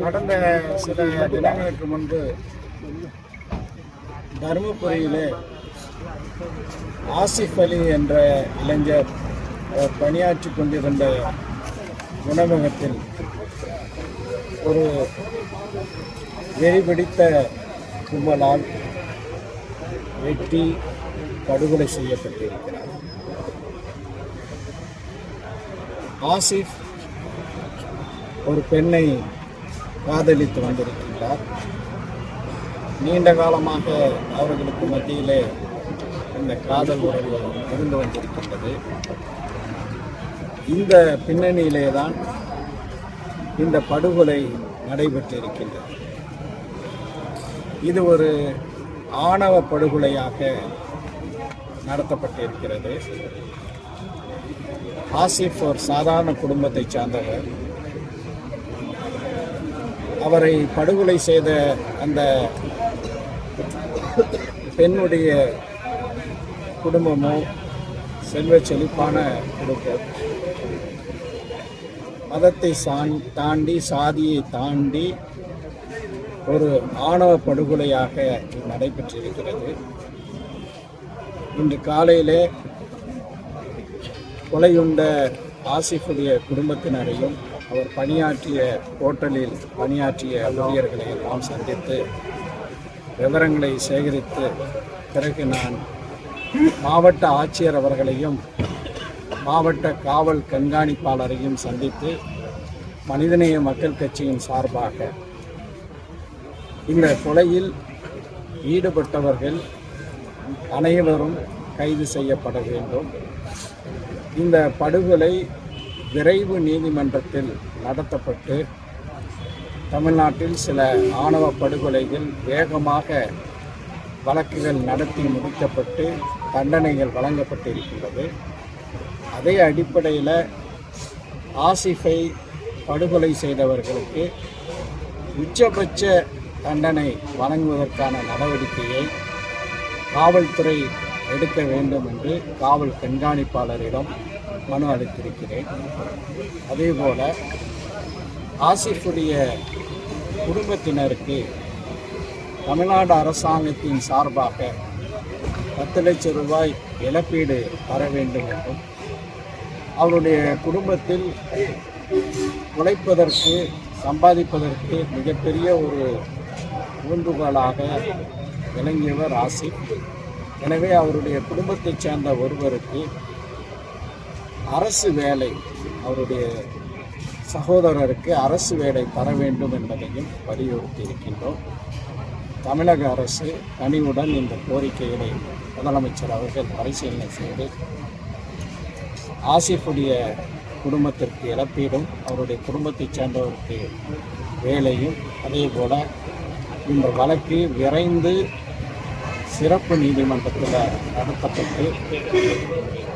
கடந்த சில தினங்களுக்கு முன்பு தருமபுரியிலே ஆசிஃப் அலி என்ற இளைஞர் பணியாற்றி கொண்டிருந்த உணவகத்தில் ஒரு வெறிபிடித்த கும்பலால் வெட்டி படுகொலை செய்யப்பட்டிருக்கிறார். ஆசிஃப் ஒரு பெண்ணை காதலித்து வந்திருக்கின்றார். நீண்ட காலமாக அவர்களுக்கு மத்தியிலே இந்த காதல் உறவு இருந்து வந்திருக்கின்றது. இந்த பின்னணியிலே தான் இந்த படுகொலை நடைபெற்றிருக்கின்றது. இது ஒரு ஆணவ படுகொலையாக நடத்தப்பட்டிருக்கிறது. ஆசிஃப் ஒரு சாதாரண குடும்பத்தை சார்ந்தவர். அவரை படுகொலை செய்த அந்த பெண்ணுடைய குடும்பமோ செல்வ செழிப்பான குடும்பம் மதத்தை சான் தாண்டி சாதியை தாண்டி ஒரு ஆணவ படுகொலையாக நடைபெற்றிருக்கிறது. இன்று காலையிலே கொலையுண்ட ஆசிஃபுடைய குடும்பத்தினரையும் அவர் பணியாற்றிய ஹோட்டலில் பணியாற்றிய ஊழியர்களை எல்லாம் சந்தித்து விவரங்களை சேகரித்து பிறகு நான் மாவட்ட ஆட்சியர் அவர்களையும் மாவட்ட காவல் கண்காணிப்பாளரையும் சந்தித்து மனிதநேய மக்கள் கட்சியின் சார்பாக இந்த கொலையில் ஈடுபட்டவர்கள் அனைவரும் கைது செய்யப்பட வேண்டும். இந்த படுகொலை விரைவு நீதிமன்றத்தில் நடத்தப்பட்டு தமிழ்நாட்டில் சில ஆணவ படுகொலைகள் வேகமாக வழக்குகள் நடத்தி முடிக்கப்பட்டு தண்டனைகள் வழங்கப்பட்டிருக்கின்றது அதே அடிப்படையில் ஆசிஃபை படுகொலை செய்தவர்களுக்கு உச்சபட்ச தண்டனை வழங்குவதற்கான நடவடிக்கையை காவல்துறை எடுக்க வேண்டும் என்று காவல் கண்காணிப்பாளரிடம் மனு அளித்திருக்கிறேன். அதேபோல ஆசிஃபுடைய குடும்பத்தினருக்கு தமிழ்நாடு அரசாங்கத்தின் சார்பாக பத்து லட்சம் ரூபாய் இழப்பீடு தர வேண்டும் என்றும் அவருடைய குடும்பத்தில் உழைப்பதற்கு சம்பாதிப்பதற்கு மிகப்பெரிய ஒரு ஊன்றுகோலாக விளங்கியவர் ஆசிப் எனவே அவருடைய குடும்பத்தைச் சேர்ந்த ஒருவருக்கு அரசு வேலை அவருடைய சகோதரருக்கு அரசு வேலை தர வேண்டும் என்பதையும் வலியுறுத்தி இருக்கின்றோம் தமிழக அரசு கனிவுடன் இந்த கோரிக்கைகளை முதலமைச்சர் அவர்கள் பரிசீலனை செய்து ஆசிஃபுடைய குடும்பத்திற்கு இழப்பீடும் அவருடைய குடும்பத்தைச் சேர்ந்தவருக்கு வேலையும். அதே போல இந்த வழக்கு விரைந்து சிறப்பு நீதிமன்றத்தில் நடத்தப்பட்டு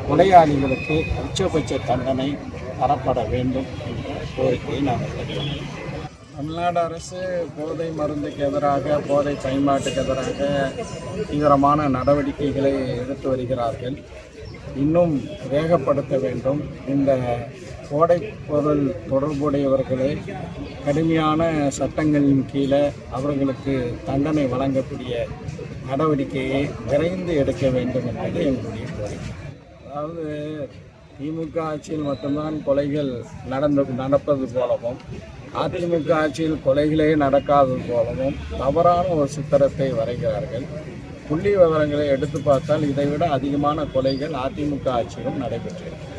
கொலையாளிகளுக்கு உச்சபட்ச தண்டனை தரப்பட வேண்டும் என்ற கோரிக்கையை நாங்கள் வைக்கிறோம் தமிழ்நாடு அரசு போதை மருந்துக்கு எதிராக போதை பயன்பாட்டுக்கு எதிராக தீவிரமான நடவடிக்கைகளை எடுத்து வருகிறார்கள். இன்னும் வேகப்படுத்த வேண்டும். இந்த போதைப் பொருள் கடுமையான சட்டங்களின் கீழே அவர்களுக்கு தண்டனை வழங்கக்கூடிய நடவடிக்கையை விரைந்து எடுக்க வேண்டும் என்பது எங்களுடைய கோரிக்கை. அதாவது திமுக ஆட்சியில் மட்டும்தான் கொலைகள் நடந்து நடப்பது போலவும் அதிமுக ஆட்சியில் கொலைகளே நடக்காதது போலவும் தவறான ஒரு சித்திரத்தை வரைகிறார்கள். புள்ளி விவரங்களை எடுத்து பார்த்தால் இதைவிட அதிகமான கொலைகள் அதிமுக ஆட்சியிலும் நடைபெற்றிருக்கிறது.